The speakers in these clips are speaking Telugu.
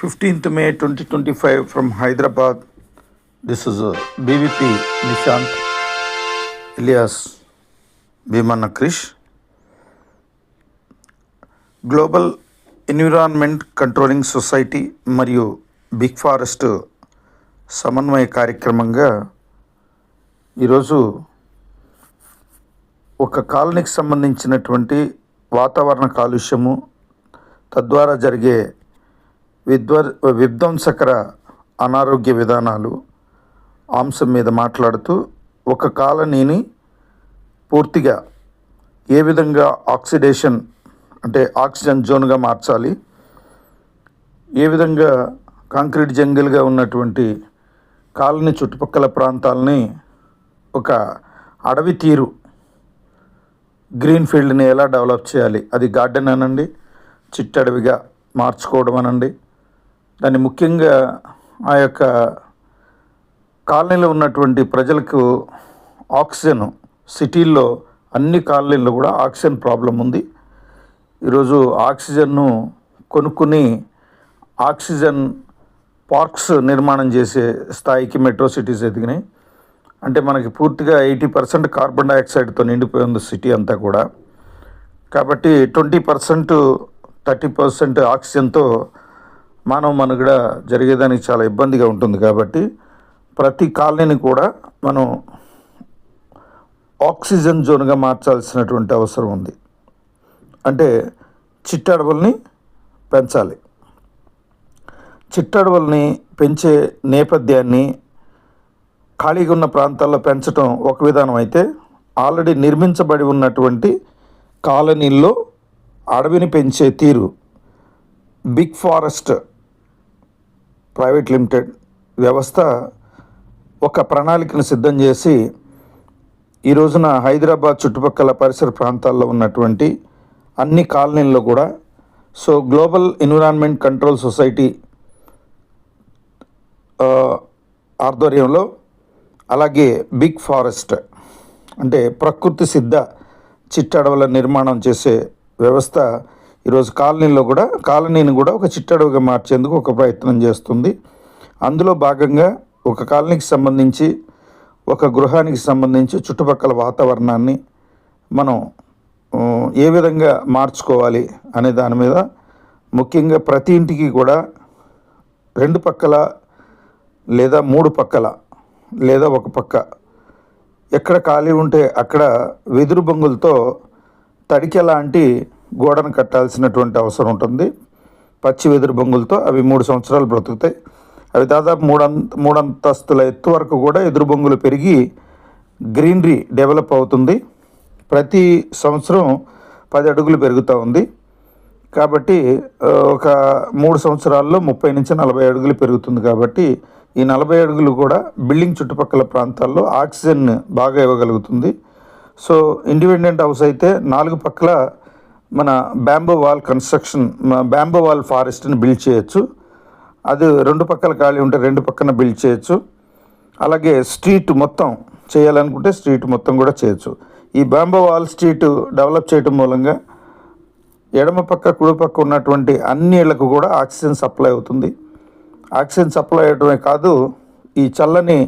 Fifteenth May twenty twenty five from Hyderabad this is BVP Nishant Ilias Bheemanna Krish global environment controlling society మరియు బిగ్ ఫారెస్ట్ సమన్వయ కార్యక్రమంగా ఈరోజు ఒక కాలనీకి సంబంధించినటువంటి వాతావరణ కాలుష్యము తద్వారా జరిగే విద్వర్ విధ్వంసకర అనారోగ్య విధానాలు అంశం మీద మాట్లాడుతూ ఒక కాలనీని పూర్తిగా ఏ విధంగా ఆక్సిడేషన్ అంటే ఆక్సిజన్ జోన్గా మార్చాలి ఏ విధంగా కాంక్రీట్ జంగిల్గా ఉన్నటువంటి కాలనీ చుట్టుపక్కల ప్రాంతాలని ఒక అడవి తీరు గ్రీన్ ఫీల్డ్ని ఎలా డెవలప్ చేయాలి అది గార్డెన్ అనండి చిట్టడవిగా మార్చుకోవడం అనండి. దాన్ని ముఖ్యంగా ఆ యొక్క కాలనీలో ఉన్నటువంటి ప్రజలకు ఆక్సిజన్ సిటీల్లో అన్ని కాలనీల్లో కూడా ఆక్సిజన్ ప్రాబ్లం ఉంది. ఈరోజు ఆక్సిజన్ను కొనుక్కుని ఆక్సిజన్ పార్క్స్ నిర్మాణం చేసే స్థాయికి మెట్రో సిటీస్ ఎదిగినాయి. అంటే మనకి పూర్తిగా ఎయిటీ పర్సెంట్ కార్బన్ డైఆక్సైడ్తో నిండిపోయి ఉంది సిటీ అంతా కూడా. కాబట్టి ట్వంటీ పర్సెంట్ థర్టీ పర్సెంట్ ఆక్సిజన్తో మానవ మనుగడ జరిగేదానికి చాలా ఇబ్బందిగా ఉంటుంది కాబట్టి ప్రతి కాలనీని కూడా మనం ఆక్సిజన్ జోన్గా మార్చాల్సినటువంటి అవసరం ఉంది. అంటే చిట్టడవుల్ని పెంచాలి. చిట్టడవుల్ని పెంచే నేపథ్యాన్ని ఖాళీగా ఉన్న ప్రాంతాల్లో పెంచడం ఒక విధానం అయితే ఆల్రెడీ నిర్మించబడి ఉన్నటువంటి కాలనీల్లో అడవిని పెంచే తీరు బిగ్ ఫారెస్ట్ ప్రైవేట్ లిమిటెడ్ వ్యవస్థ ఒక ప్రణాళికను సిద్ధం చేసి ఈ రోజున హైదరాబాద్ చుట్టుపక్కల పరిసర ప్రాంతాల్లో ఉన్నటువంటి అన్ని కాలనీల్లో కూడా so global environment control society ఆధ్వర్యంలో అలాగే బిగ్ ఫారెస్ట్ అంటే ప్రకృతి సిద్ధ చిట్టడవుల నిర్మాణం చేసే వ్యవస్థ ఈరోజు కాలనీలో కూడా కాలనీని కూడా ఒక చిట్టడవుగా మార్చేందుకు ఒక ప్రయత్నం చేస్తుంది. అందులో భాగంగా ఒక కాలనీకి సంబంధించి ఒక గృహానికి సంబంధించి చుట్టుపక్కల వాతావరణాన్ని మనం ఏ విధంగా మార్చుకోవాలి అనే దాని మీద ముఖ్యంగా ప్రతి ఇంటికి కూడా రెండు పక్కల లేదా మూడు పక్కల లేదా ఒక పక్క ఎక్కడ ఖాళీ ఉంటే అక్కడ వెదురు బొంగులతో తడికె లాంటి గోడను కట్టాల్సినటువంటి అవసరం ఉంటుంది. పచ్చి వెదురు బొంగులతో అవి మూడు సంవత్సరాలు బ్రతుకుతాయి. అవి దాదాపు మూడంత మూడంతస్తుల ఎత్తు వరకు కూడా ఎదురు బొంగులు పెరిగి గ్రీనరీ డెవలప్ అవుతుంది. ప్రతి సంవత్సరం పది అడుగులు పెరుగుతూ ఉంది. కాబట్టి ఒక మూడు సంవత్సరాల్లో ముప్పై నుంచి నలభై అడుగులు పెరుగుతుంది కాబట్టి ఈ నలభై అడుగులు కూడా బిల్డింగ్ చుట్టుపక్కల ప్రాంతాల్లో ఆక్సిజన్ బాగా ఇవ్వగలుగుతుంది. సో ఇండిపెండెంట్ హౌస్ అయితే నాలుగు పక్కల మన bamboo wall construction bamboo wall ఫారెస్ట్ని build చేయొచ్చు. అది రెండు పక్కల ఖాళీ ఉంటే రెండు పక్కన బిల్డ్ చేయొచ్చు. అలాగే స్ట్రీట్ మొత్తం చేయాలనుకుంటే స్ట్రీట్ మొత్తం కూడా చేయొచ్చు. ఈ బాంబో వాల్ స్ట్రీట్ డెవలప్ చేయడం మూలంగా ఎడమ పక్క కుడి పక్క ఉన్నటువంటి అన్ని ఇళ్ళకు కూడా ఆక్సిజన్ సప్లై అవుతుంది. ఆక్సిజన్ సప్లై అవ్వడమే కాదు ఈ చల్లని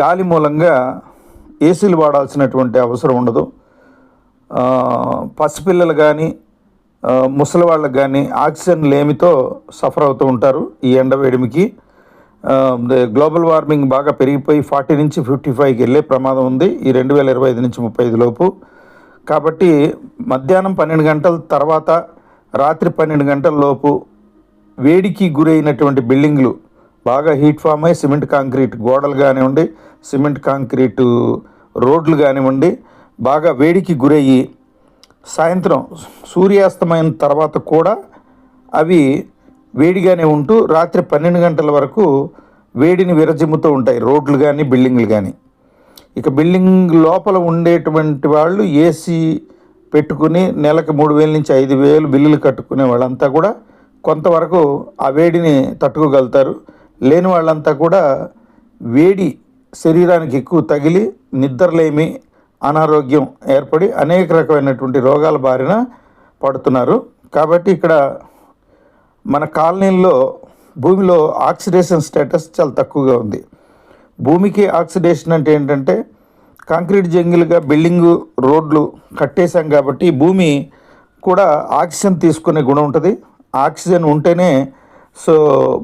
గాలి మూలంగా ఏసీలు వాడాల్సినటువంటి అవసరం ఉండదు. పసిపిల్లలు కానీ ముసలి వాళ్ళకి కానీ ఆక్సిజన్ లేమితో సఫర్ అవుతూ ఉంటారు ఈ ఎండ వేడిమికి. గ్లోబల్ వార్మింగ్ బాగా పెరిగిపోయి ఫార్టీ నుంచి ఫిఫ్టీ ఫైవ్కి వెళ్ళే ప్రమాదం ఉంది. ఈ రెండు వేల ఇరవై ఐదు నుంచి ముప్పై ఐదు లోపు. కాబట్టి మధ్యాహ్నం పన్నెండు గంటల తర్వాత రాత్రి పన్నెండు గంటల లోపు వేడికి గురైనటువంటి బిల్డింగ్లు బాగా హీట్ ఫామ్ అయ్యి సిమెంట్ కాంక్రీట్ గోడలు కానివ్వండి సిమెంట్ కాంక్రీటు రోడ్లు కానివ్వండి బాగా వేడికి గురయ్యి సాయంత్రం సూర్యాస్తమైన తర్వాత కూడా అవి వేడిగానే ఉంటూ రాత్రి పన్నెండు గంటల వరకు వేడిని విరజిమ్ముతూ ఉంటాయి. రోడ్లు కానీ బిల్డింగ్లు కానీ ఇక బిల్డింగ్ లోపల ఉండేటువంటి వాళ్ళు ఏసీ పెట్టుకుని నెలకు మూడు వేల నుంచి ఐదు వేలు బిల్లులు కట్టుకునే వాళ్ళంతా కూడా కొంతవరకు ఆ వేడిని తట్టుకోగలుగుతారు. లేని వాళ్ళంతా కూడా వేడి శరీరానికి ఎక్కువ తగిలి నిద్రలేమి అనారోగ్యం ఏర్పడి అనేక రకమైనటువంటి రోగాల బారిన పడుతున్నారు. కాబట్టి ఇక్కడ మన కాలనీల్లో భూమిలో ఆక్సిడేషన్ స్టేటస్ చాలా తక్కువగా ఉంది. భూమికి ఆక్సిడేషన్ అంటే ఏంటంటే కాంక్రీట్ జంగిల్గా బిల్డింగు రోడ్లు కట్టేశాం కాబట్టి భూమి కూడా ఆక్సిజన్ తీసుకునే గుణం ఉంటుంది. ఆక్సిజన్ ఉంటేనే సో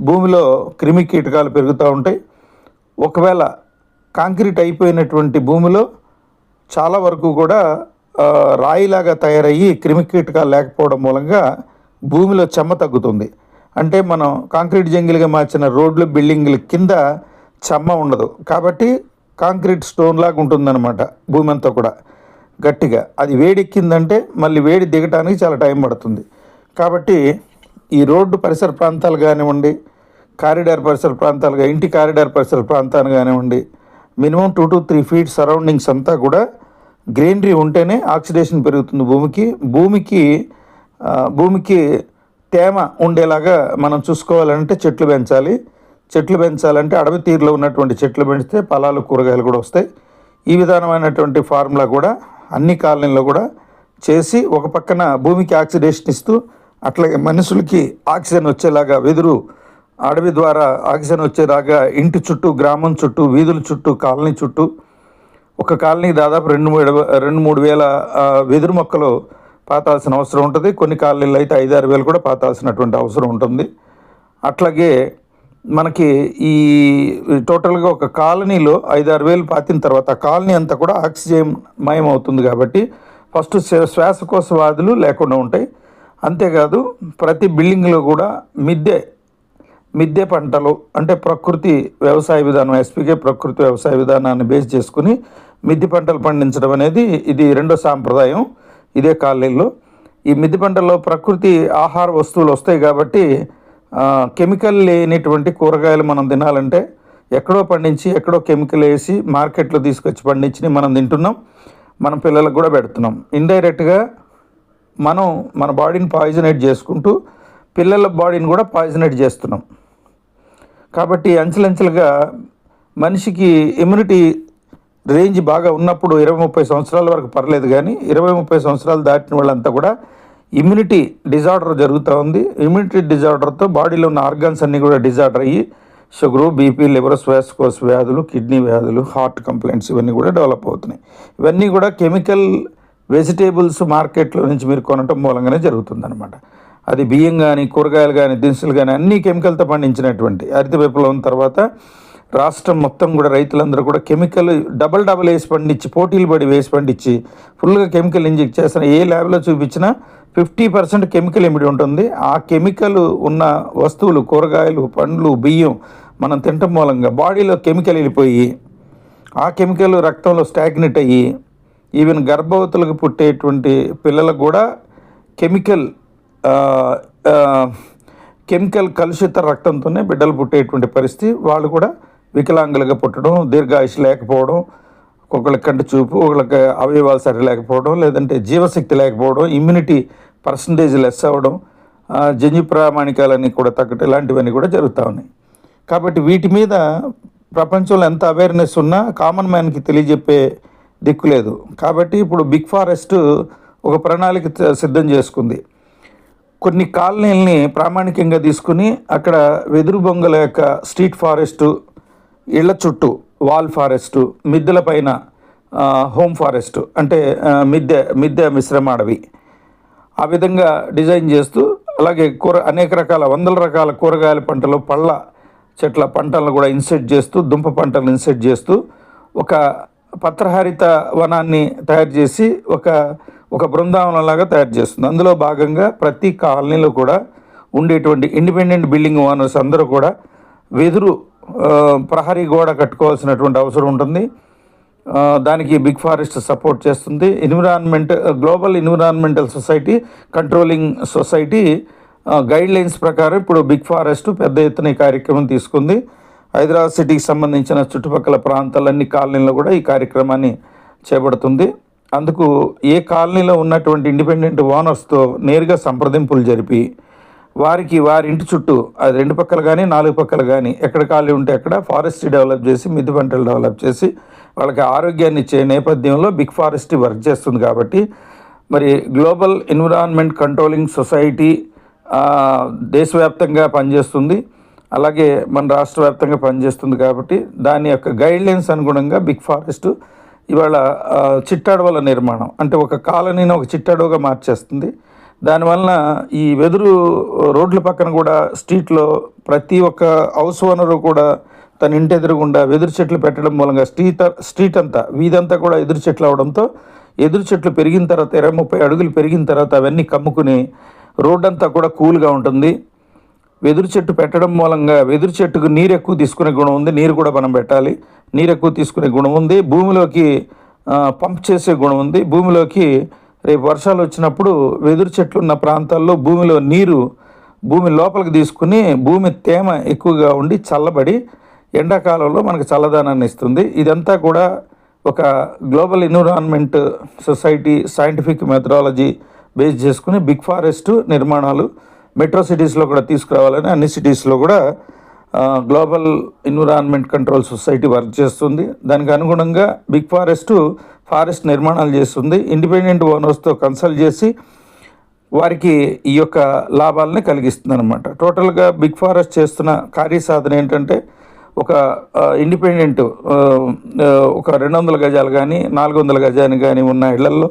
భూమిలో క్రిమి కీటకాలు పెరుగుతూ ఉంటాయి. ఒకవేళ కాంక్రీట్ అయిపోయినటువంటి భూమిలో చాలా వరకు కూడా రాయిలాగా తయారయ్యి క్రిమికీటకాలు లేకపోవడం మూలంగా భూమిలో చెమ్మ తగ్గుతుంది. అంటే మనం కాంక్రీట్ జంగిల్గా మార్చిన రోడ్లు బిల్డింగ్ల కింద చెమ్మ ఉండదు. కాబట్టి కాంక్రీట్ స్టోన్ లాగా ఉంటుందన్నమాట భూమి అంతా కూడా. గట్టిగా. అది వేడెక్కిందంటే మళ్ళీ వేడి దిగటానికి చాలా టైం పడుతుంది. కాబట్టి ఈ రోడ్డు పరిసర ప్రాంతాలు కానివ్వండి కారిడార్ పరిసర ప్రాంతాలుగా ఇంటి కారిడార్ పరిసర ప్రాంతాలు కానివ్వండి minimum two to three feet surroundings అంతా కూడా గ్రీనరీ ఉంటేనే ఆక్సిడేషన్ పెరుగుతుంది భూమికి. భూమికి భూమికి తేమ ఉండేలాగా మనం చూసుకోవాలంటే చెట్లు పెంచాలి. చెట్లు పెంచాలంటే అడవి తీరులో ఉన్నటువంటి చెట్లు పెంచితే ఫలాలు కూరగాయలు కూడా వస్తాయి. ఈ విధానమైనటువంటి ఫార్ములా కూడా అన్ని కాలనీల్లో కూడా చేసి ఒక పక్కన భూమికి ఆక్సిడేషన్ ఇస్తూ అట్లాగే మనుషులకి ఆక్సిజన్ వచ్చేలాగా వెదురు అడవి ద్వారా ఆక్సిజన్ వచ్చేలాగా ఇంటి చుట్టూ గ్రామం చుట్టూ వీధుల చుట్టూ కాలనీ చుట్టూ ఒక కాలనీకి దాదాపు రెండు మూడు రెండు మూడు వేల వెదురు మొక్కలు పాతాల్సిన అవసరం ఉంటుంది. కొన్ని కాలనీలు అయితే ఐదారు వేలు కూడా పాతాల్సినటువంటి అవసరం ఉంటుంది. అట్లాగే మనకి ఈ టోటల్గా ఒక కాలనీలో ఐదారు వేలు పాతిన తర్వాత ఆ కాలనీ అంతా కూడా ఆక్సిజన్ మయం అవుతుంది కాబట్టి ఫస్ట్ శ్వా- శ్వాసకోశ వ్యాధులు లేకుండా ఉంటాయి. అంతేకాదు ప్రతి బిల్డింగ్లో కూడా మిద్దె మిద్దె పంటలు అంటే ప్రకృతి వ్యవసాయ విధానం ఎస్పీకే ప్రకృతి వ్యవసాయ విధానాన్ని బేస్ చేసుకుని మిద్దె పంటలు పండించడం అనేది ఇది రెండో సాంప్రదాయం. ఇదే కాలనీలో. ఈ మిద్దె పంటల్లో ప్రకృతి ఆహార వస్తువులు వస్తాయి కాబట్టి కెమికల్ లేనిటువంటి కూరగాయలు మనం తినాలంటే ఎక్కడో పండించి ఎక్కడో కెమికల్ వేసి మార్కెట్లో తీసుకొచ్చి పండించి మనం తింటున్నాం. మన పిల్లలకు కూడా పెడుతున్నాం. ఇండైరెక్ట్గా మనం మన బాడీని పాయిజనేట్ చేసుకుంటూ పిల్లల బాడీని కూడా పాయిజనేట్ చేస్తున్నాం. కాబట్టి అంచెలంచెలుగా మనిషికి ఇమ్యూనిటీ రేంజ్ బాగా ఉన్నప్పుడు ఇరవై ముప్పై సంవత్సరాల వరకు పర్లేదు కానీ ఇరవై ముప్పై సంవత్సరాలు దాటిన వాళ్ళంతా కూడా ఇమ్యూనిటీ డిజార్డర్ జరుగుతూ ఉంది. ఇమ్యూనిటీ డిజార్డర్తో బాడీలో ఉన్న ఆర్గాన్స్ అన్నీ కూడా డిజార్డర్ అయ్యి షుగరు బీపీ లివర్ శ్వాసకోశ వ్యాధులు కిడ్నీ వ్యాధులు హార్ట్ కంప్లైంట్స్ ఇవన్నీ కూడా డెవలప్ అవుతున్నాయి. ఇవన్నీ కూడా కెమికల్ వెజిటేబుల్స్ మార్కెట్లో నుంచి మీరు కొనటం మూలంగానే జరుగుతుందన్నమాట. అది బియ్యం కానీ కూరగాయలు కానీ దినుసులు కానీ అన్ని కెమికల్తో పండించినటువంటి హరిత విప్లవం తర్వాత రాష్ట్రం మొత్తం కూడా రైతులందరూ కూడా కెమికల్ డబల్ డబల్ వేసి పండించి పోటీలు పడి వేసి పండించి ఫుల్గా కెమికల్ ఇంజెక్ట్ చేసిన ఏ ల్యాబ్లో చూపించినా ఫిఫ్టీ పర్సెంట్ కెమికల్ ఇమిడి ఉంటుంది. ఆ కెమికల్ ఉన్న వస్తువులు కూరగాయలు పండ్లు బియ్యం మనం తినటం మూలంగా బాడీలో కెమికల్ వెళ్ళిపోయి ఆ కెమికల్ రక్తంలో స్టాగ్నెట్ అయ్యి ఈవెన్ గర్భవతులకు పుట్టేటువంటి పిల్లలకు కూడా కెమికల్ కెమికల్ కలుషిత రక్తంతోనే బిడ్డలు పుట్టేటువంటి పరిస్థితి. వాళ్ళు కూడా వికలాంగులుగా పుట్టడం దీర్ఘాయుష్ లేకపోవడం ఒకళ్ళకి కంటి చూపు ఒకళ్ళకి అవయవాలు సరి లేకపోవడం లేదంటే జీవశక్తి లేకపోవడం ఇమ్యూనిటీ పర్సంటేజ్ లెస్ అవ్వడం జన్యు ప్రామాణికాలన్నీ కూడా తగ్గటం ఇలాంటివన్నీ కూడా జరుగుతూ ఉన్నాయి. కాబట్టి వీటి మీద ప్రపంచంలో ఎంత అవేర్నెస్ ఉన్నా కామన్ మ్యాన్కి తెలియజెప్పే దిక్కు లేదు. కాబట్టి ఇప్పుడు బిగ్ ఫారెస్ట్ ఒక ప్రణాళిక సిద్ధం చేసుకుంది. కొన్ని కాలనీలని ప్రామాణికంగా తీసుకుని అక్కడ వెదురు బొంగల యొక్క స్ట్రీట్ ఫారెస్టు ఇళ్ళ చుట్టూ వాల్ ఫారెస్ట్ మిద్దెల పైన హోమ్ ఫారెస్ట్ అంటే మిద్దె మిద్దె మిశ్రమ అడవి ఆ విధంగా డిజైన్ చేస్తూ అలాగే కూర అనేక రకాల వందల రకాల కూరగాయల పంటలు పళ్ళ చెట్ల పంటలను కూడా ఇన్సెట్ చేస్తూ దుంప పంటలను ఇన్సెట్ చేస్తూ ఒక పత్రహారిత వనాన్ని తయారు చేసి ఒక ఒక బృందావనంలాగా తయారు చేస్తుంది. అందులో భాగంగా ప్రతి కాలనీలో కూడా ఉండేటువంటి ఇండిపెండెంట్ బిల్డింగ్ ఓనర్స్ అందరూ కూడా వెదురు ప్రహరీ గోడ కట్టుకోవాల్సినటువంటి అవసరం ఉంటుంది. దానికి బిగ్ ఫారెస్ట్ సపోర్ట్ చేస్తుంది. Environment global environmental society controlling society guidelines ప్రకారం ఇప్పుడు బిగ్ ఫారెస్ట్ పెద్ద ఎత్తున ఈ కార్యక్రమం తీసుకుంది. హైదరాబాద్ సిటీకి సంబంధించిన చుట్టుపక్కల ప్రాంతాలన్నీ కాలనీలో కూడా ఈ కార్యక్రమాన్ని చేపడుతుంది. అందుకు ఏ కాలనీలో ఉన్నటువంటి ఇండిపెండెంట్ ఓనర్స్తో నేరుగా సంప్రదింపులు జరిపి వారికి వారి ఇంటి చుట్టూ అది రెండు పక్కలు కానీ నాలుగు పక్కలు కానీ ఎక్కడ ఖాళీ ఉంటే అక్కడ ఫారెస్ట్ డెవలప్ చేసి మిద్దె పంటలు డెవలప్ చేసి వాళ్ళకి ఆరోగ్యాన్ని ఇచ్చే నేపథ్యంలో బిగ్ ఫారెస్ట్ వర్క్ చేస్తుంది కాబట్టి మరి గ్లోబల్ ఎన్విరాన్మెంట్ కంట్రోలింగ్ సొసైటీ దేశవ్యాప్తంగా పనిచేస్తుంది. అలాగే మన రాష్ట్ర వ్యాప్తంగా పనిచేస్తుంది కాబట్టి దాని యొక్క గైడ్లైన్స్ అనుగుణంగా బిగ్ ఫారెస్ట్ ఇవాళ చిట్టాడవల నిర్మాణం. అంటే ఒక కాలనీని ఒక చిట్టడవగా మార్చేస్తుంది. దానివలన ఈ వెదురు రోడ్ల పక్కన కూడా స్ట్రీట్లో ప్రతి ఒక్క హౌస్ ఓనరు కూడా తన ఇంటి ఎదురుగుండా వెదురు చెట్లు పెట్టడం మూలంగా స్ట్రీట్ స్ట్రీట్ అంతా వీధంతా కూడా ఎదురు చెట్లు అవడంతో ఎదురు చెట్లు పెరిగిన తర్వాత ఇరవై ముప్పై అడుగులు పెరిగిన తర్వాత అవన్నీ కమ్ముకుని రోడ్ అంతా కూడా కూల్గా ఉంటుంది. వెదురు చెట్టు పెట్టడం మూలంగా వెదురు చెట్టుకు నీరు ఎక్కువ తీసుకునే గుణం ఉంది నీరు కూడా మనం పెట్టాలి. నీరు ఎక్కువ తీసుకునే గుణం ఉంది భూమిలోకి పంప్ చేసే గుణం ఉంది భూమిలోకి రేపు వర్షాలు వచ్చినప్పుడు వెదురు చెట్లు ఉన్న ప్రాంతాల్లో భూమిలో నీరు భూమి లోపలికి తీసుకుని భూమి తేమ ఎక్కువగా ఉండి చల్లబడి ఎండాకాలంలో మనకు చల్లదనాన్ని ఇస్తుంది. ఇదంతా కూడా ఒక global environment society scientific methodology base చేసుకుని బిగ్ ఫారెస్ట్ నిర్మాణాలు మెట్రో సిటీస్లో కూడా తీసుకురావాలని అన్ని సిటీస్లో కూడా global environment control society work చేస్తుంది. దానికి అనుగుణంగా బిగ్ ఫారెస్ట్ ఫారెస్ట్ నిర్మాణాలు చేస్తుంది. ఇండిపెండెంట్ ఓనర్స్తో కన్సల్ట్ చేసి వారికి ఈ యొక్క లాభాలని కలిగిస్తుంది అనమాట టోటల్గా బిగ్ ఫారెస్ట్ చేస్తున్న కార్యసాధన ఏంటంటే ఒక ఇండిపెండెంట్ ఒక రెండు వందల గజాలు కానీ నాలుగు వందల గజాలు కానీ ఉన్న ఇళ్ళలో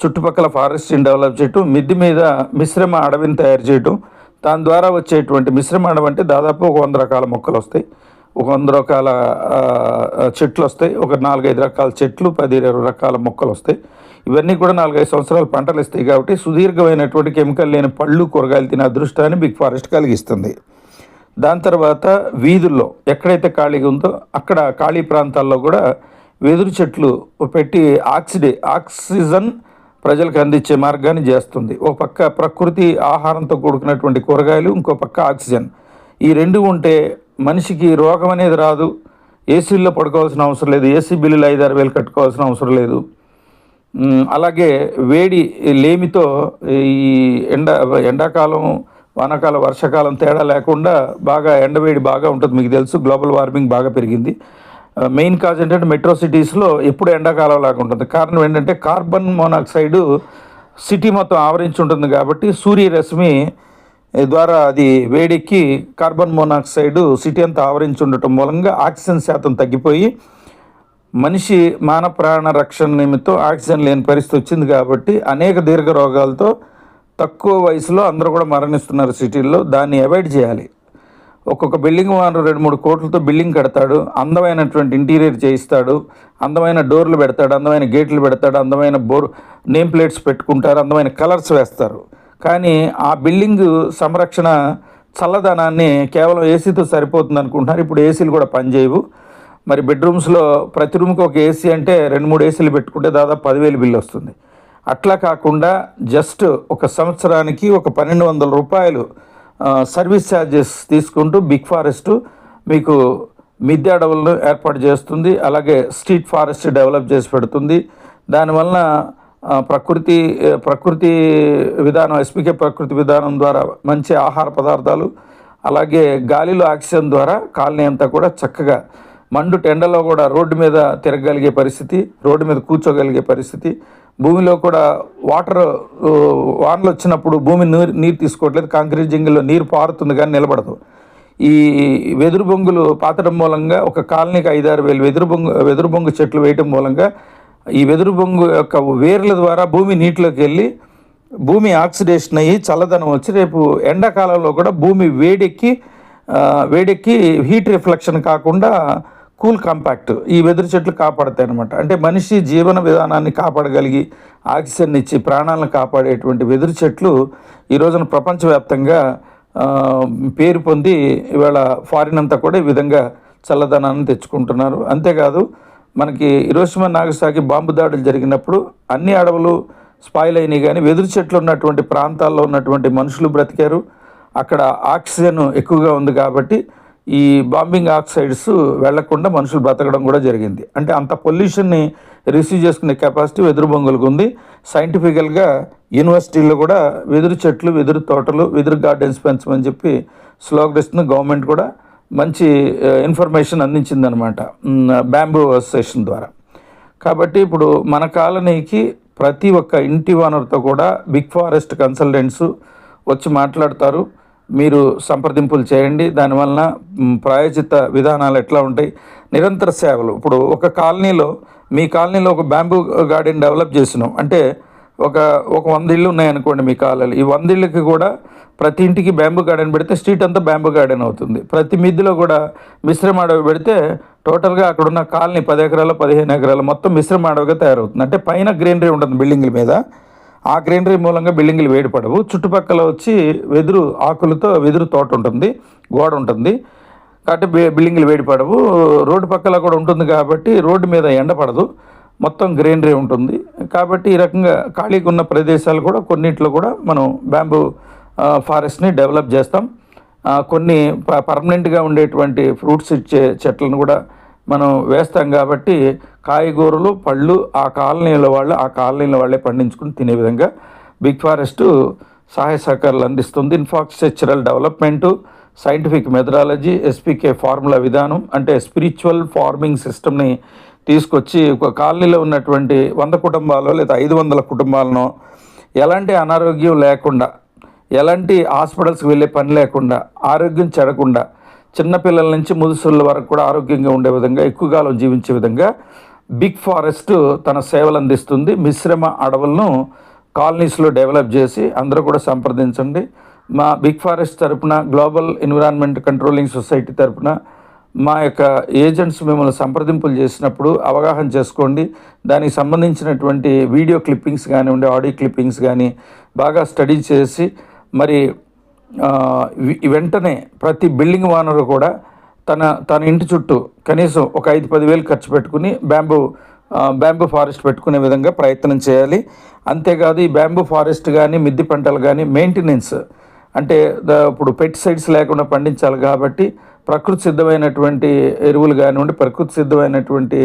చుట్టుపక్కల ఫారెస్ట్ని డెవలప్ చేయటం మిద్ది మీద మిశ్రమ అడవిని తయారు చేయటం దాని ద్వారా వచ్చేటువంటి మిశ్రమ అడవి అంటే దాదాపు ఒక వంద రకాల మొక్కలు వస్తాయి. ఒక వంద రకాల చెట్లు వస్తాయి ఒక నాలుగైదు రకాల చెట్లు పది ఇరవై రకాల మొక్కలు వస్తాయి ఇవన్నీ కూడా నాలుగైదు సంవత్సరాలు పంటలు ఇస్తాయి కాబట్టి సుదీర్ఘమైనటువంటి కెమికల్ లేని పళ్ళు కూరగాయలు తినే అదృష్టాన్ని బిగ్ ఫారెస్ట్ కలిగిస్తుంది. దాని తర్వాత వీధుల్లో ఎక్కడైతే ఖాళీగా ఉందో అక్కడ ఖాళీ ప్రాంతాల్లో కూడా వెదురు చెట్లు పెట్టి ఆక్సిడే ఆక్సిజన్ ప్రజలకు అందించే మార్గాన్ని చేస్తుంది. ఒక పక్క ప్రకృతి ఆహారంతో కూడుకున్నటువంటి కూరగాయలు ఇంకో పక్క ఆక్సిజన్. ఈ రెండు ఉంటే మనిషికి రోగం అనేది రాదు. ఏసీల్లో పడుకోవాల్సిన అవసరం లేదు. ఏసీ బిల్లులు ఐదారు వేలు కట్టుకోవాల్సిన అవసరం లేదు. అలాగే వేడి లేమితో ఈ ఎండ ఎండాకాలం వానాకాలం వర్షాకాలం తేడా లేకుండా బాగా ఎండవేడి బాగా ఉంటుంది. మీకు తెలుసు గ్లోబల్ వార్మింగ్ బాగా పెరిగింది. మెయిన్ కాజ్ ఏంటంటే మెట్రో సిటీస్లో ఎప్పుడు ఎండాకాలం లాగా ఉంటుంది. కారణం ఏంటంటే కార్బన్ మోనాక్సైడ్ సిటీ మొత్తం ఆవరించి ఉంటుంది కాబట్టి సూర్యరశ్మి ద్వారా అది వేడెక్కి కార్బన్ మోనాక్సైడ్ సిటీ అంతా ఆవరించి ఉండటం మూలంగా ఆక్సిజన్ శాతం తగ్గిపోయి మనిషి మాన ప్రాణ రక్షణ నిమిత్తం ఆక్సిజన్ లేని పరిస్థితి వచ్చింది కాబట్టి అనేక దీర్ఘ రోగాలతో తక్కువ వయసులో అందరూ కూడా మరణిస్తున్నారు సిటీల్లో. దాన్ని అవాయిడ్ చేయాలి. ఒక్కొక్క బిల్డింగ్ వారు రెండు మూడు కోట్లతో బిల్డింగ్ కడతాడు. అందమైనటువంటి ఇంటీరియర్ చేయిస్తాడు. అందమైన డోర్లు పెడతాడు. అందమైన గేట్లు పెడతాడు. అందమైన బోర్ నేమ్ ప్లేట్స్ పెట్టుకుంటారు. అందమైన కలర్స్ వేస్తారు. కానీ ఆ బిల్డింగ్ సంరక్షణ చల్లదనాన్ని కేవలం ఏసీతో సరిపోతుంది అనుకుంటున్నారు ఇప్పుడు ఏసీలు కూడా పనిచేయవు. మరి బెడ్రూమ్స్లో ప్రతి రూమ్కి ఒక ఏసీ అంటే రెండు మూడు ఏసీలు పెట్టుకుంటే దాదాపు పదివేలు బిల్లు వస్తుంది. అట్లా కాకుండా జస్ట్ ఒక సంవత్సరానికి ఒక పన్నెండు వందల రూపాయలు సర్వీస్ ఛార్జెస్ తీసుకుంటూ బిగ్ ఫారెస్ట్ మీకు మిద్దె అడవులను ఏర్పాటు చేస్తుంది. అలాగే స్ట్రీట్ ఫారెస్ట్ డెవలప్ చేసి పెడుతుంది. దానివలన ప్రకృతి ప్రకృతి విధానం ఎస్పికే ప్రకృతి విధానం ద్వారా మంచి ఆహార పదార్థాలు అలాగే గాలిలో ఆక్సిజన్ ద్వారా కాలనీ అంతా కూడా చక్కగా మండు టెండలో కూడా రోడ్డు మీద తిరగగలిగే పరిస్థితి రోడ్డు మీద కూర్చోగలిగే పరిస్థితి భూమిలో కూడా వాటర్ వానలు వచ్చినప్పుడు భూమి నీరు నీరు తీసుకోవట్లేదు కాంక్రీట్ జింగిల్లో నీరు పారుతుంది కానీ నిలబడదు. ఈ వెదురు బొంగులు పాతడం మూలంగా ఒక కాలనీకి ఐదారు వేలు వెదురు బొంగు వెదురు బొంగు చెట్లు వేయటం మూలంగా ఈ వెదురు బొంగు యొక్క వేర్ల ద్వారా భూమి నీటిలోకి వెళ్ళి భూమి ఆక్సిడేషన్ అయ్యి చల్లదనం వచ్చి రేపు ఎండాకాలంలో కూడా భూమి వేడెక్కి వేడెక్కి హీట్ రిఫ్లెక్షన్ కాకుండా కూల్ కాంపాక్ట్ ఈ వెదురు చెట్లు కాపాడతాయి అనమాట అంటే మనిషి జీవన విధానాన్ని కాపాడగలిగి ఆక్సిజన్ ఇచ్చి ప్రాణాలను కాపాడేటువంటి వెదురు చెట్లు ఈ రోజున ప్రపంచవ్యాప్తంగా పేరు పొంది ఇవాళ ఫారిన్ అంతా కూడా ఈ విధంగా చల్లదనాన్ని తెచ్చుకుంటున్నారు. అంతేకాదు మనకి ఇరోషిమా నాగసాకి బాంబు దాడులు జరిగినప్పుడు అన్ని అడవులు స్పాయిల్ అయినాయి కానీ వెదురు చెట్లు ఉన్నటువంటి ప్రాంతాల్లో ఉన్నటువంటి మనుషులు బ్రతికారు. అక్కడ ఆక్సిజన్ ఎక్కువగా ఉంది కాబట్టి ఈ బాంబింగ్ ఆక్సైడ్స్ వెళ్ళకుండా మనుషులు బ్రతకడం కూడా జరిగింది. అంటే అంత పొల్యూషన్ని రిసీవ్ చేసుకునే కెపాసిటీ వెదురు బొంగులకు ఉంది. సైంటిఫికల్గా యూనివర్సిటీల్లో కూడా వెదురు చెట్లు వెదురు తోటలు వెదురు గార్డెన్స్ పెంచమని చెప్పి స్లోగన్ ఇస్తుంది గవర్నమెంట్ కూడా. మంచి ఇన్ఫర్మేషన్ అందించిందనమాట బ్యాంబూ అసోసియేషన్ ద్వారా. కాబట్టి ఇప్పుడు మన కాలనీకి ప్రతి ఒక్క ఇంటి ఓనర్తో కూడా బిగ్ ఫారెస్ట్ కన్సల్టెంట్స్ వచ్చి మాట్లాడతారు. మీరు సంప్రదింపులు చేయండి. దానివలన ప్రాయోజిత విధానాలు ఎట్లా ఉంటాయి? నిరంతర సేవలు. ఇప్పుడు ఒక కాలనీలో మీ కాలనీలో ఒక బ్యాంబూ గార్డెన్ డెవలప్ చేసినాం. అంటే ఒక ఒక వంద ఇళ్ళు ఉన్నాయనుకోండి మీ కాలలు ఈ వంద ఇళ్ళకి కూడా ప్రతి ఇంటికి బ్యాంబూ గార్డెన్ పెడితే స్ట్రీట్ అంతా బ్యాంబూ గార్డెన్ అవుతుంది. ప్రతి మిద్దిలో కూడా మిశ్రమ అడవి పెడితే టోటల్గా అక్కడ ఉన్న కాలనీ పది ఎకరాలు పదిహేను ఎకరాలు మొత్తం మిశ్రమ అడవిగా తయారవుతుంది. అంటే పైన గ్రీనరీ ఉంటుంది బిల్డింగ్ల మీద. ఆ గ్రీనరీ మూలంగా బిల్డింగ్లు వేడిపడవు చుట్టుపక్కల వచ్చి వెదురు ఆకులతో వెదురు తోట ఉంటుంది గోడ ఉంటుంది. కాబట్టి బి- బిల్డింగ్లు వేడిపడవు రోడ్డు పక్కల కూడా ఉంటుంది కాబట్టి రోడ్డు మీద ఎండ పడదు. మొత్తం గ్రీనరీ ఉంటుంది. కాబట్టి ఈ రకంగా ఖాళీగా ఉన్న ప్రదేశాలు కూడా కొన్నిట్లో కూడా మనం బ్యాంబూ ఫారెస్ట్ని డెవలప్ చేస్తాం. కొన్ని ప- పర్మనెంట్గా ఉండేటువంటి ఫ్రూట్స్ ఇచ్చే చెట్లను కూడా మనం వేస్తాం కాబట్టి కాయగూరలు పళ్ళు ఆ కాలనీల వాళ్ళు ఆ కాలనీల వాళ్ళే పండించుకుని తినే విధంగా బిగ్ ఫారెస్ట్ సహాయ సహకారాలు అందిస్తుంది. Infrastructural development scientific methodology SPK formula విధానం అంటే స్పిరిచువల్ ఫార్మింగ్ సిస్టమ్ని తీసుకొచ్చి ఒక కాలనీలో ఉన్నటువంటి వంద కుటుంబాలు లేదా ఐదు వందల కుటుంబాలను ఎలాంటి అనారోగ్యం లేకుండా ఎలాంటి హాస్పిటల్స్కి వెళ్ళే పని లేకుండా ఆరోగ్యం చెడకుండా చిన్నపిల్లల నుంచి ముదుసుల వరకు కూడా ఆరోగ్యంగా ఉండే విధంగా ఎక్కువ కాలం జీవించే విధంగా బిగ్ ఫారెస్ట్ తన సేవలు అందిస్తుంది. మిశ్రమ అడవులను కాలనీస్లో డెవలప్ చేసి అందరూ కూడా సంప్రదించండి. మా బిగ్ ఫారెస్ట్ తరపున గ్లోబల్ ఎన్విరాన్మెంట్ కంట్రోలింగ్ సొసైటీ తరపున మా యొక్క ఏజెంట్స్ మిమ్మల్ని సంప్రదింపులు చేసినప్పుడు అవగాహన చేసుకోండి. దానికి సంబంధించినటువంటి వీడియో క్లిప్పింగ్స్ కానివ్వండి ఆడియో క్లిప్పింగ్స్ కానీ బాగా స్టడీ చేసి మరి వెంటనే ప్రతి బిల్డింగ్ ఓనరు కూడా తన తన ఇంటి చుట్టూ కనీసం ఒక ఐదు పదివేలు ఖర్చు పెట్టుకుని బ్యాంబూ బ్యాంబూ ఫారెస్ట్ పెట్టుకునే విధంగా ప్రయత్నం చేయాలి. అంతేకాదు ఈ బ్యాంబూ ఫారెస్ట్ కానీ మిద్ది పంటలు కానీ మెయింటెనెన్స్ అంటే ఇప్పుడు పెస్టిసైడ్స్ లేకుండా పండించాలి కాబట్టి ప్రకృతి సిద్ధమైనటువంటి ఎరువులు కానివ్వండి ప్రకృతి సిద్ధమైనటువంటి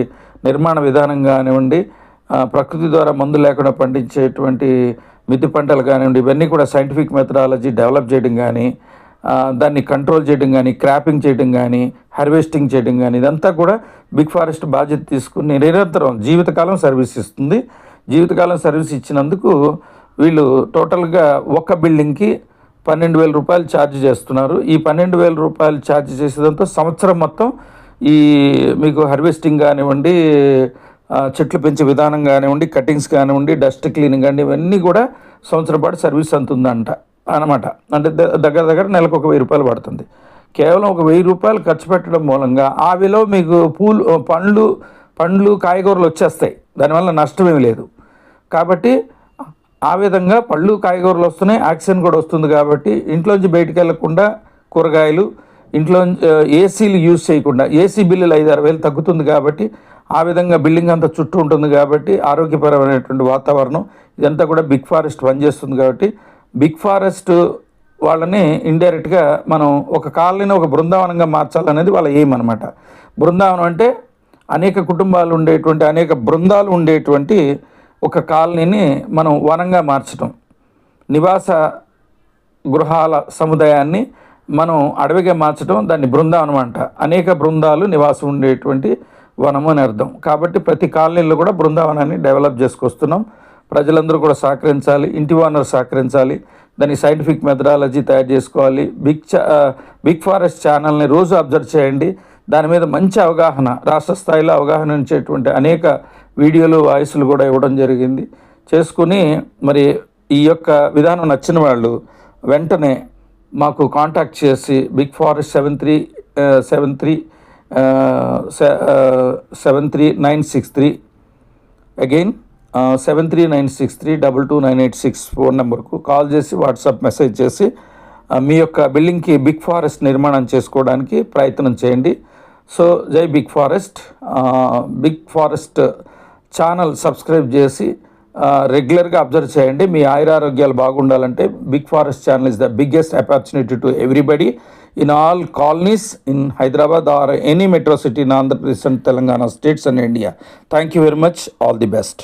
నిర్మాణ విధానం కానివ్వండి ప్రకృతి ద్వారా మందు లేకుండా పండించేటువంటి మిద్దె పంటలు కానివ్వండి ఇవన్నీ కూడా సైంటిఫిక్ మెథడాలజీ డెవలప్ చేయడం కానీ దాన్ని కంట్రోల్ చేయడం కానీ క్రాపింగ్ చేయడం కానీ హార్వెస్టింగ్ చేయడం కానీ ఇదంతా కూడా బిగ్ ఫారెస్ట్ బాధ్యత తీసుకుని నిరంతరం జీవితకాలం సర్వీస్ ఇస్తుంది. జీవితకాలం సర్వీస్ ఇచ్చినందుకు వీళ్ళు టోటల్గా ఒక్క బిల్డింగ్కి పన్నెండు వేల రూపాయలు ఛార్జ్ చేస్తున్నారు. ఈ పన్నెండు వేల రూపాయలు ఛార్జ్ చేసేదంతా సంవత్సరం మొత్తం ఈ మీకు హార్వెస్టింగ్ కానివ్వండి చెట్లు పెంచే విధానం కానివ్వండి కటింగ్స్ కానివ్వండి డస్ట్ క్లీనింగ్ కానీ ఇవన్నీ కూడా సంవత్సరం పాటు సర్వీస్ అంతుందంట అనమాట అంటే దగ్గర దగ్గర నెలకు ఒక వెయ్యి రూపాయలు పడుతుంది. కేవలం ఒక వెయ్యి రూపాయలు ఖర్చు పెట్టడం మూలంగా ఆ విలువ మీకు పూలు పండ్లు పండ్లు కాయగూరలు వచ్చేస్తాయి. దానివల్ల నష్టమేమి లేదు. కాబట్టి ఆ విధంగా పళ్ళు కాయగూరలు వస్తున్నాయి ఆక్సిజన్ కూడా వస్తుంది కాబట్టి ఇంట్లోంచి బయటికి వెళ్ళకుండా కూరగాయలు ఇంట్లో ఏసీలు యూజ్ చేయకుండా ఏసీ బిల్లులు ఐదు ఆరు వేలు తగ్గుతుంది కాబట్టి ఆ విధంగా బిల్డింగ్ అంతా చుట్టూ ఉంటుంది కాబట్టి ఆరోగ్యపరమైనటువంటి వాతావరణం ఇదంతా కూడా బిగ్ ఫారెస్ట్ పనిచేస్తుంది కాబట్టి బిగ్ ఫారెస్ట్ వాళ్ళని ఇండైరెక్ట్గా మనం ఒక కాలనీని ఒక బృందావనంగా మార్చాలనేది వాళ్ళ ఏం అనమాట బృందావనం అంటే అనేక కుటుంబాలు ఉండేటువంటి అనేక బృందాలు ఉండేటువంటి ఒక కాలనీని మనం వనంగా మార్చడం నివాస గృహాల సముదాయాన్ని మనం అడవిగా మార్చడం దాన్ని బృందావనం అంట అనేక బృందాలు నివాసం ఉండేటువంటి వనము అని అర్థం. కాబట్టి ప్రతి కాలనీలో కూడా బృందావనాన్ని డెవలప్ చేసుకొస్తున్నాం. ప్రజలందరూ కూడా సహకరించాలి ఇంటి ఓనర్ సహకరించాలి దాని సైంటిఫిక్ మెథడాలజీ తయారు చేసుకోవాలి బిగ్ చా బిగ్ ఫారెస్ట్ ఛానల్ని రోజు అబ్జర్వ్ చేయండి. దాని మీద మంచి అవగాహన రాష్ట్ర స్థాయిలో అవగాహన ఉంచేటువంటి అనేక వీడియోలు వాయిస్లు కూడా ఇవ్వడం జరిగింది. చేసుకుని మరి ఈ యొక్క విధానం నచ్చిన వాళ్ళు వెంటనే మాకు కాంటాక్ట్ చేసి big forest seven three seven three seven three nine six three again seven three nine six three double two nine eight six phone నెంబర్కు కాల్ చేసి వాట్సాప్ మెసేజ్ చేసి మీ యొక్క బిల్డింగ్కి బిగ్ ఫారెస్ట్ నిర్మాణం చేసుకోవడానికి ప్రయత్నం చేయండి. సో జై big forest big forest channel subscribe చేసి రెగ్యులర్గా అబ్జర్వ్ చేయండి. మీ ఆయురారోగ్యాలు బాగుండాలంటే big forest channel is the biggest opportunity to everybody in all colonies in Hyderabad or any metro city in Andhra Pradesh and Telangana states and India thank you very much all the best